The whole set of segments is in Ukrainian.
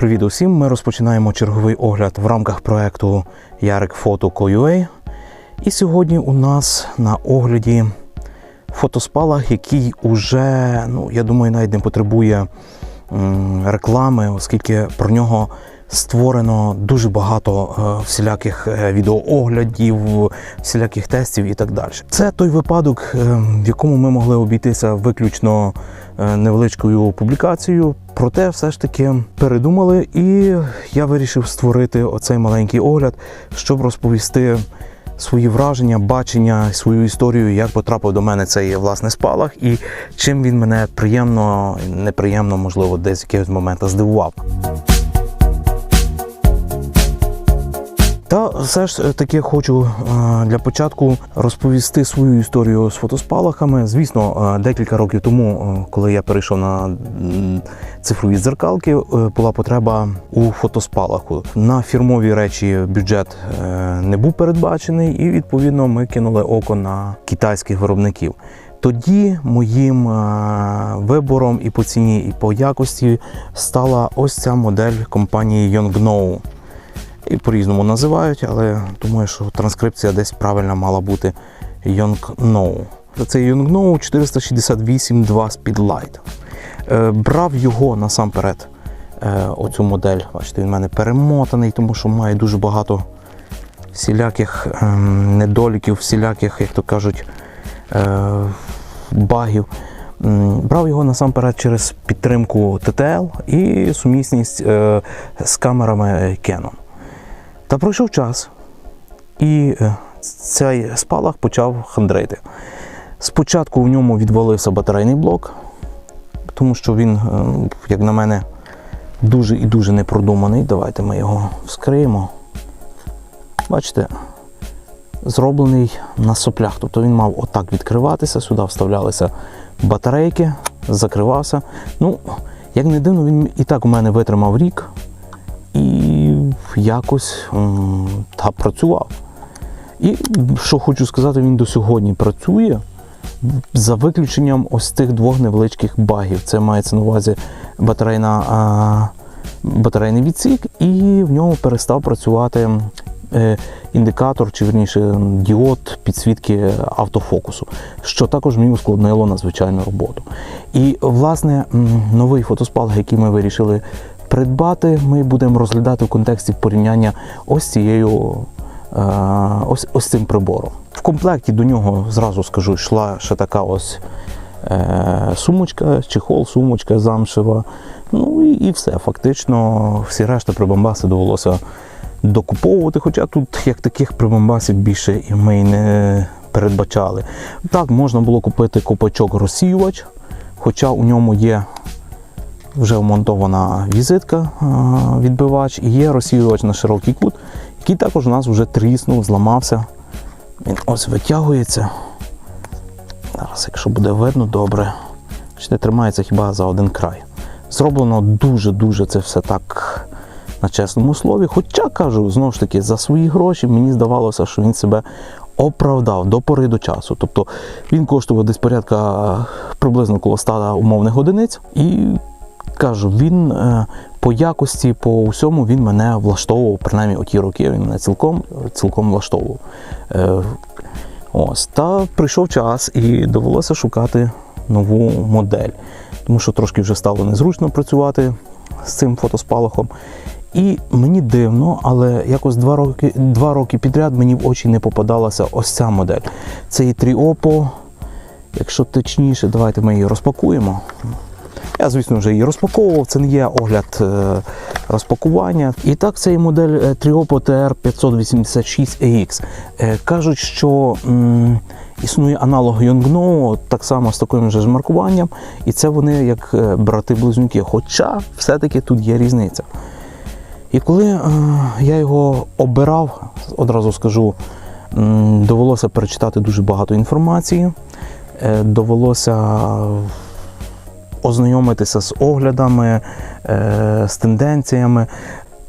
Привіт усім! Ми розпочинаємо черговий огляд в рамках проекту Ярик Фото Co.ua. І сьогодні у нас на огляді фотоспалах, який уже, ну, я думаю, навіть не потребує реклами, оскільки про нього створено дуже багато е, всіляких е, відеооглядів, всіляких тестів і так далі. Це той випадок, е, в якому ми могли обійтися виключно невеличкою публікацією. Проте все ж таки передумали, і я вирішив створити оцей маленький огляд, щоб розповісти свої враження, бачення, свою історію, як потрапив до мене цей власне спалах, і чим він мене приємно, неприємно, можливо, десь в якихось здивував. Та все ж таки хочу е, для початку розповісти свою історію з фотоспалахами. Звісно, е, декілька років тому, е, коли я перейшов на цифрові дзеркалки, е, була потреба у фотоспалаху. На фірмові речі бюджет е, не був передбачений, і відповідно ми кинули око на китайських виробників. Тоді моїм е, вибором і по ціні, і по якості стала ось ця модель компанії Yongnuo і по-різному називають, але думаю, що транскрипція десь правильна мала бути Yongnuo. Це Yongnuo 468 2 Speedlight. Брав його насамперед, е, оцю модель. Бачите, він в мене перемотаний, тому що має дуже багато всіляких ем, недоліків, всіляких, як то кажуть, е, багів. Брав його насамперед через підтримку TTL і сумісність е, з камерами Canon. Та пройшов час, і е, цей спалах почав хандрити. Спочатку в ньому відвалився батарейний блок, тому що він, е, як на мене, дуже і дуже непродуманий. Давайте ми його вскриємо. Бачите, зроблений на соплях. Тобто він мав отак відкриватися, сюди вставлялися батарейки, закривався. Ну, як не дивно, він і так у мене витримав рік і якось та працював. І що хочу сказати, він до сьогодні працює за виключенням ось цих двох невеличких багів. Це мається на увазі батарейна, а, батарейний відсік, і в ньому перестав працювати е, індикатор, чи верніше діод підсвітки автофокусу, що також мені ускладнило надзвичайну роботу. І власне новий фотоспалах, який ми вирішили придбати, ми будемо розглядати в контексті порівняння ось цією. е, Ось, ось цим прибором. В комплекті до нього зразу скажу, йшла ще така ось е, сумочка, чехол, сумочка замшева. Ну і, і все. Фактично, всі решта прибамбаси довелося докуповувати, хоча тут як таких прибамбасів більше і ми й не передбачали. Так, можна було купити копачок розсіювач, хоча у ньому є вже вмонтована візитка, відбивач і є розсіювач на широкий кут, який також у нас вже тріснув, зламався. Він ось витягується. Зараз, якщо буде видно, добре. Бачите, тримається хіба за один край. Зроблено дуже-дуже це все так на чесному слові. Хоча кажу, знову ж таки, за свої гроші мені здавалося, що він себе оправдав до пори до часу. Тобто він коштував десь порядка приблизно коло 100 умовних одиниць. І кажу, він е, по якості, по усьому він мене влаштовував, принаймні оті роки він мене цілком, цілком влаштовував. Е, ось. Та прийшов час і довелося шукати нову модель, тому що трошки вже стало незручно працювати з цим фотоспалахом. І мені дивно, але якось два роки, два роки підряд мені в очі не попадалася ось ця модель. Це і Triopo. Якщо точніше, давайте ми її розпакуємо. Я, звісно, вже її розпаковував, це не є огляд е, розпакування. І так, це є модель е, Triopo TR586AX. Е, кажуть, що м, існує аналог Yongnuo, так само з таким же маркуванням, і це вони як е, брати-близнюки. Хоча все-таки тут є різниця. І коли е, я його обирав, одразу скажу, довелося перечитати дуже багато інформації, довелося ознайомитися з оглядами, е, з тенденціями.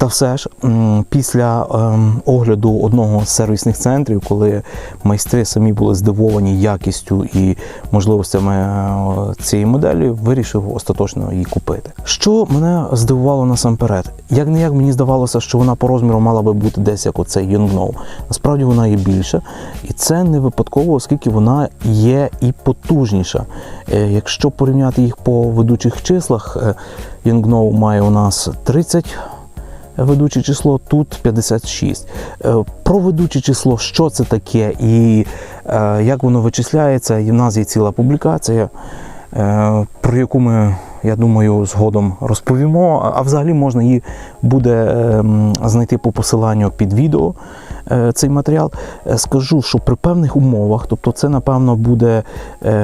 Та все ж, після ем, огляду одного з сервісних центрів, коли майстри самі були здивовані якістю і можливостями е, цієї моделі, вирішив остаточно її купити. Що мене здивувало насамперед, як не як мені здавалося, що вона по розміру мала би бути десь як оцей Yongnuo. Насправді вона є більша, і це не випадково, оскільки вона є і потужніша. Е, Якщо порівняти їх по ведучих числах, е, Yongnuo має у нас 30 ведуче число, тут 56. Е, Про ведуче число, що це таке і е, як воно вичисляється, і в нас є ціла публікація, е, про яку ми, я думаю, згодом розповімо. А- взагалі можна її буде знайти по посиланню під відео. Цей матеріал скажу, що при певних умовах, тобто це напевно буде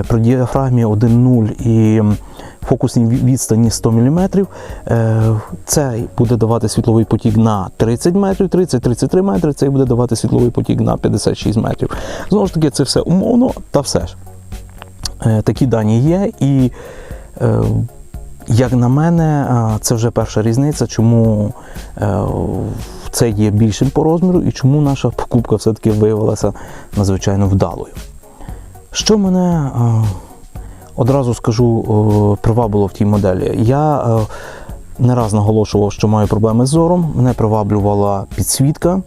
при діафрагмі 1.0 і фокусній відстані 100 мм, це буде давати світловий потік на 30 метрів, 30-33 метри, цей буде давати світловий потік на 56 метрів. Знову ж таки, це все умовно, та все ж. Е, Такі дані є, і е, як на мене, е, це вже перша різниця, чому це є більшим по розміру і чому наша покупка все-таки виявилася надзвичайно вдалою. Що мене одразу скажу е, привабило в тій моделі? Я е, не раз наголошував, що маю проблеми з зором. Мене приваблювала підсвітка,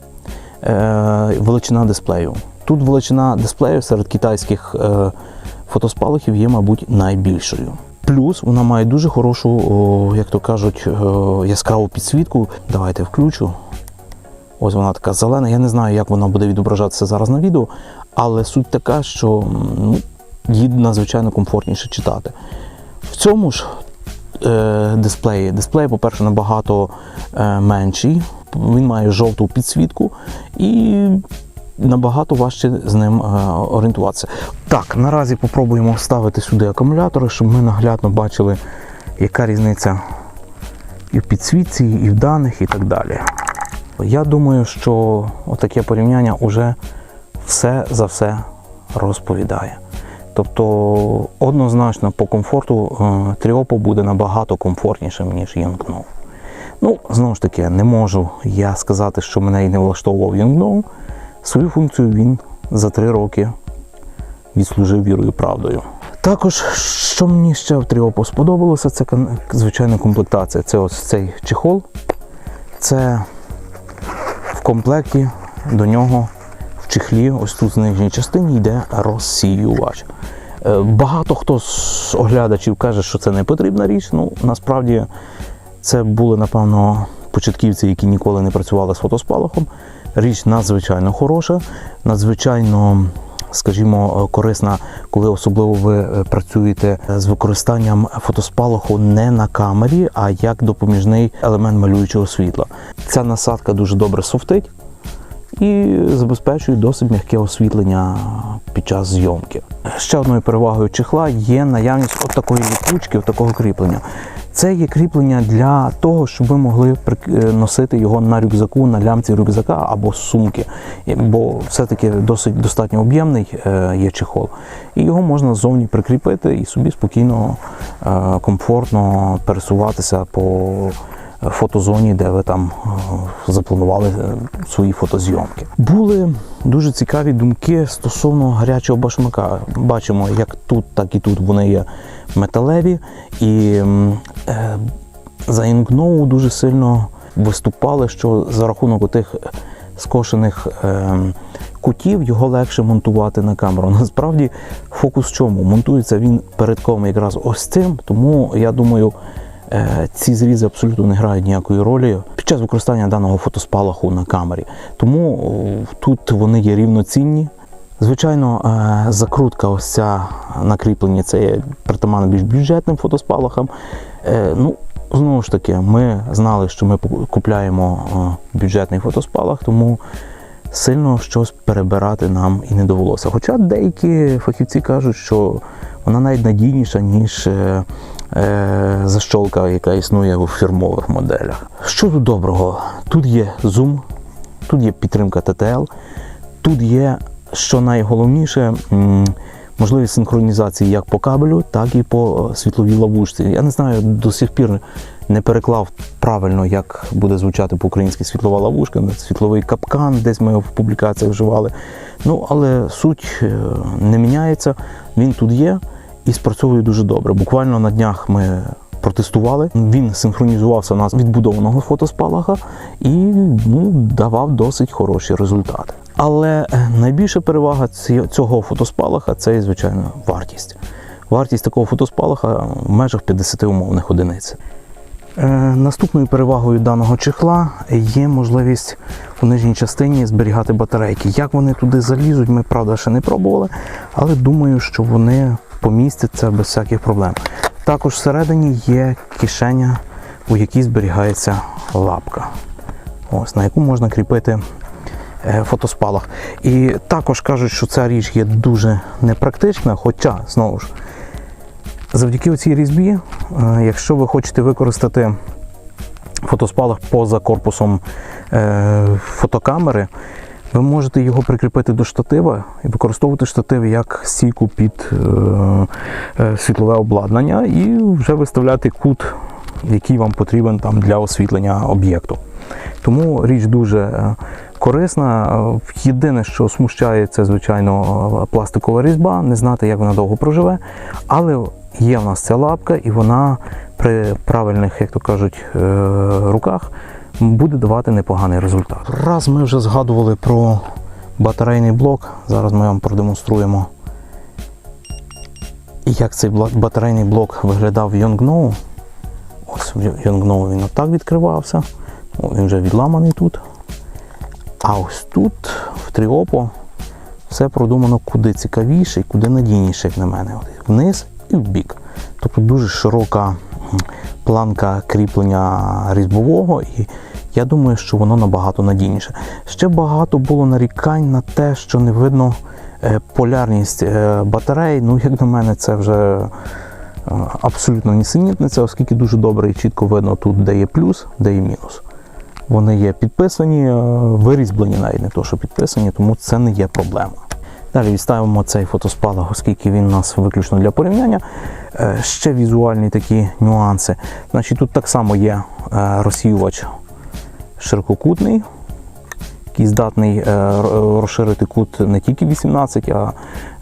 е, величина дисплею. Тут величина дисплею серед китайських фотоспалахів є, мабуть, найбільшою. Плюс вона має дуже хорошу, як то кажуть, яскраву підсвітку. Давайте включу. Ось вона така зелена. Я не знаю, як вона буде відображатися зараз на відео, але суть така, що ну, її надзвичайно комфортніше читати. В цьому ж е, дисплеї. Дисплей, по-перше, набагато е, менший. Він має жовту підсвітку і набагато важче з ним е, орієнтуватися. Так, наразі попробуємо вставити сюди акумулятори, щоб ми наглядно бачили, яка різниця і в підсвітці, і в даних, і так далі. Я думаю, що отаке порівняння вже все за все розповідає. Тобто однозначно по комфорту е, Тріопо буде набагато комфортнішим, ніж Yongnuo. Ну, знову ж таки, не можу я сказати, що мене і не влаштовував Yongnuo. Свою функцію він за три роки відслужив вірою правдою. Також, що мені ще в Тріопо сподобалося, це звичайна комплектація. Це ось цей чехол. Це в комплекті до нього чехлі, ось тут в нижній частині йде розсіювач. Е, Багато хто з оглядачів каже, що це не потрібна річ. Ну, насправді це були, напевно, початківці, які ніколи не працювали з фотоспалахом. Річ надзвичайно хороша, надзвичайно, скажімо, корисна, коли особливо ви е, працюєте з використанням фотоспалаху не на камері, а як допоміжний елемент малюючого світла. Ця насадка дуже добре софтить і забезпечує досить м'яке освітлення під час зйомки. Ще одною перевагою чехла є наявність от такої ліпучки, такого кріплення. Це є кріплення для того, щоб ви могли е, носити його на рюкзаку, на лямці рюкзака або сумки, бо все-таки досить достатньо об'ємний е, є чехол. І його можна ззовні прикріпити і собі спокійно, е, комфортно пересуватися по фотозоні, де ви там е, запланували е, свої фотозйомки. Були дуже цікаві думки стосовно гарячого башмака. Бачимо, як тут, так і тут вони є металеві. І е, за Інгноу дуже сильно виступали, що за рахунок тих скошених е, кутів його легше монтувати на камеру. Насправді фокус в чому? Монтується він перед якраз ось цим, тому я думаю. Е, Ці зрізи абсолютно не грають ніякої ролі під час використання даного фотоспалаху на камері. Тому тут вони є рівноцінні. Звичайно, е, закрутка ось ця на кріпленні це є притаманно більш бюджетним фотоспалахам. Е, Ну, знову ж таки, ми знали, що ми купляємо е, бюджетний фотоспалах, тому сильно щось перебирати нам і не довелося. Хоча деякі фахівці кажуть, що вона навіть надійніша, ніж е, защолка, яка існує у фірмових моделях. Що тут доброго? Тут є зум, тут є підтримка TTL, тут є, що найголовніше, можливість синхронізації як по кабелю, так і по світловій ловушці. Я не знаю, до сих пір не переклав правильно, як буде звучати по-українськи світлова ловушка, світловий капкан, десь ми його в публікаціях вживали. Ну, але суть е, не міняється, він тут є і спрацьовує дуже добре. Буквально на днях ми протестували. Він синхронізувався у нас відбудованого фотоспалаха і ну, давав досить хороші результати. Але е, найбільша перевага цього фотоспалаха це, звичайно, вартість. Вартість такого фотоспалаха в межах 50 умовних одиниць. Е, Наступною перевагою даного чехла є можливість у нижній частині зберігати батарейки. Як вони туди залізуть, ми правда ще не пробували, але думаю, що вони помістяться без всяких проблем. Також всередині є кишеня, у якій зберігається лапка, ось, на яку можна кріпити е, фотоспалах. І також кажуть, що ця річ є дуже непрактична, хоча, знову ж, Завдяки цій різьбі, е, якщо ви хочете використати фотоспалах поза корпусом е, фотокамери, ви можете його прикріпити до штатива і використовувати штатив як стійку під е, е, світлове обладнання і вже виставляти кут, який вам потрібен там для освітлення об'єкту. Тому річ дуже е, корисна. Єдине, що смущає, це звичайно пластикова різьба, не знати, як вона довго проживе. Але є в нас ця лапка, і вона при правильних, як то кажуть, руках буде давати непоганий результат. Раз ми вже згадували про батарейний блок, зараз ми вам продемонструємо, як цей батарейний блок виглядав в Yongno. Ось в Yongno він отак відкривався. О, Він вже відламаний тут. А ось тут, в Тріопо, все продумано куди цікавіше і куди надійніше, як на мене. Вниз і в бік. Тобто дуже широка планка кріплення різьбового, і я думаю, що воно набагато надійніше. Ще багато було нарікань на те, що не видно е, полярність е, батарей. Ну, як на мене, це вже е, абсолютно нісенітниця, оскільки дуже добре і чітко видно тут, де є плюс, де є мінус. Вони є підписані, вирізблені навіть не то, що підписані, тому це не є проблема. Далі відставимо цей фотоспалах, оскільки він у нас виключно для порівняння. Е, Ще візуальні такі нюанси. Значить, тут так само є е, розсіювач ширококутний, який здатний е, розширити кут не тільки 18, а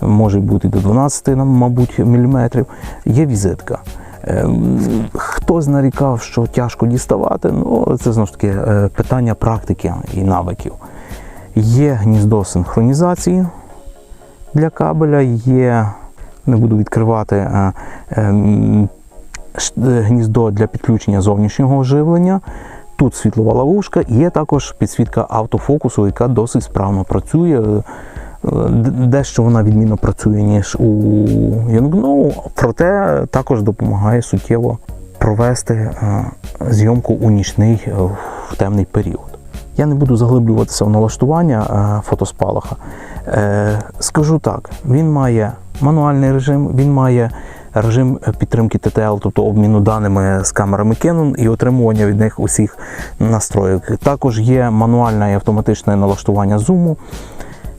може бути до 12, мабуть, міліметрів. Є візитка. Хтось нарікав, що тяжко діставати, ну це знову ж таки питання практики і навиків. Є гніздо синхронізації для кабеля, є, не буду відкривати е, ш- е, гніздо для підключення зовнішнього живлення. Тут світлова ловушка, є також підсвітка автофокусу, яка досить справно працює. Е, Дещо вона відмінно працює, ніж у Yongno, проте також допомагає суттєво провести е, зйомку у нічний е, в темний період. Я не буду заглиблюватися в налаштування е, фотоспалаха. Е, Скажу так: він має мануальний режим, він має режим підтримки TTL, тобто обміну даними з камерами Canon і отримування від них усіх настройок. Також є мануальне і автоматичне налаштування зуму.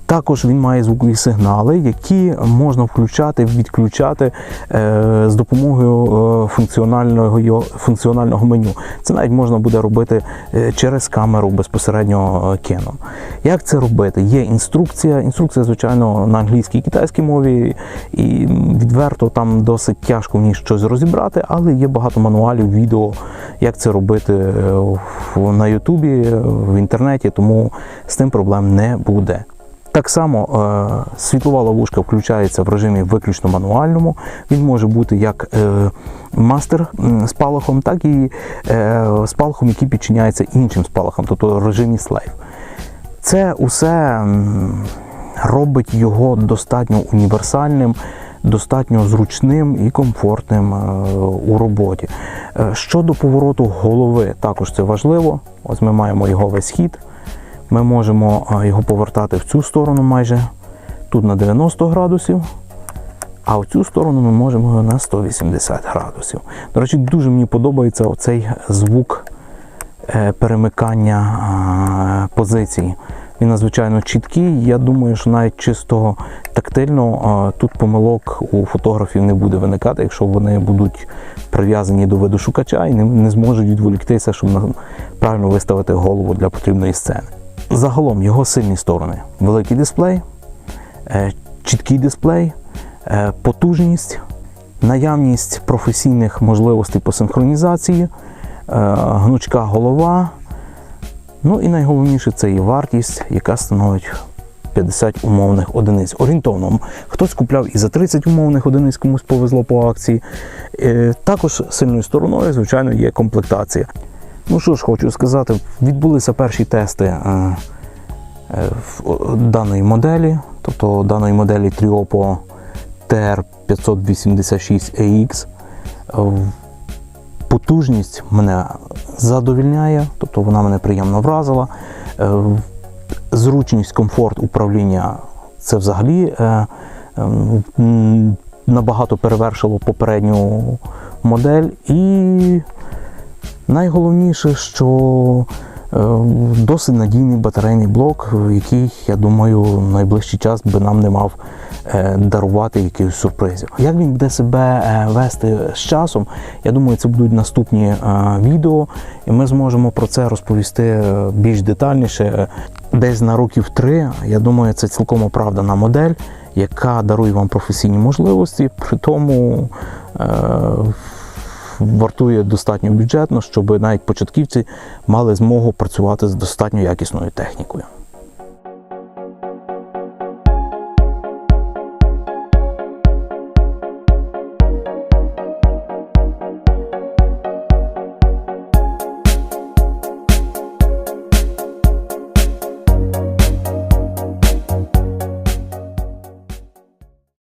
Також він має звукові сигнали, які можна включати, відключати е, з допомогою е, функціонального, функціонального меню. Це навіть можна буде робити е, через камеру безпосередньо Canon. Як це робити? Є інструкція. Інструкція, звичайно, на англійській і китайській мові, і відверто там досить тяжко в ній щось розібрати, але є багато мануалів, відео, як це робити на Ютубі, в інтернеті, тому з тим проблем не буде. Так само е, світлова ловушка включається в режимі виключно мануальному. Він може бути як е, мастер спалахом, так і е, спалахом, який підчиняється іншим спалахам, тобто в режимі слейв. Це усе робить його достатньо універсальним, достатньо зручним і комфортним у роботі. Щодо повороту голови, також це важливо. Ось ми маємо його весь хід. Ми можемо його повертати в цю сторону майже тут на 90 градусів, а в цю сторону ми можемо його на 180 градусів. До речі, дуже мені подобається оцей звук е, перемикання позицій. Він надзвичайно чіткий. Я думаю, що навіть чисто тактильно тут помилок у фотографів не буде виникати, якщо вони будуть прив'язані до виду шукача і не, не зможуть відволіктися, щоб правильно виставити голову для потрібної сцени. Загалом його сильні сторони: великий дисплей, е, чіткий дисплей, е, потужність, наявність професійних можливостей по синхронізації, е, гнучка голова. Ну і найголовніше це і вартість, яка становить 50 умовних одиниць. Орієнтовно, хтось купляв і за 30 умовних одиниць, комусь повезло по акції. Також сильною стороною, звичайно, є комплектація. Ну що ж, хочу сказати, відбулися перші тести е, е, в- даної моделі, тобто даної моделі Triopo TR586AX. Е, Потужність мене задовільняє, тобто вона мене приємно вразила. Е, Зручність, комфорт управління це взагалі е, м, набагато перевершило попередню модель. І найголовніше, що е, досить надійний батарейний блок, який, я думаю, найближчий час би нам не мав е, дарувати якихось сюрпризів. Як він буде себе е, вести з часом, я думаю, це будуть наступні е, відео, і ми зможемо про це розповісти більш детальніше. Десь на років три, я думаю, це цілком оправдана модель, яка дарує вам професійні можливості, при тому вартує достатньо бюджетно, щоб навіть початківці мали змогу працювати з достатньо якісною технікою.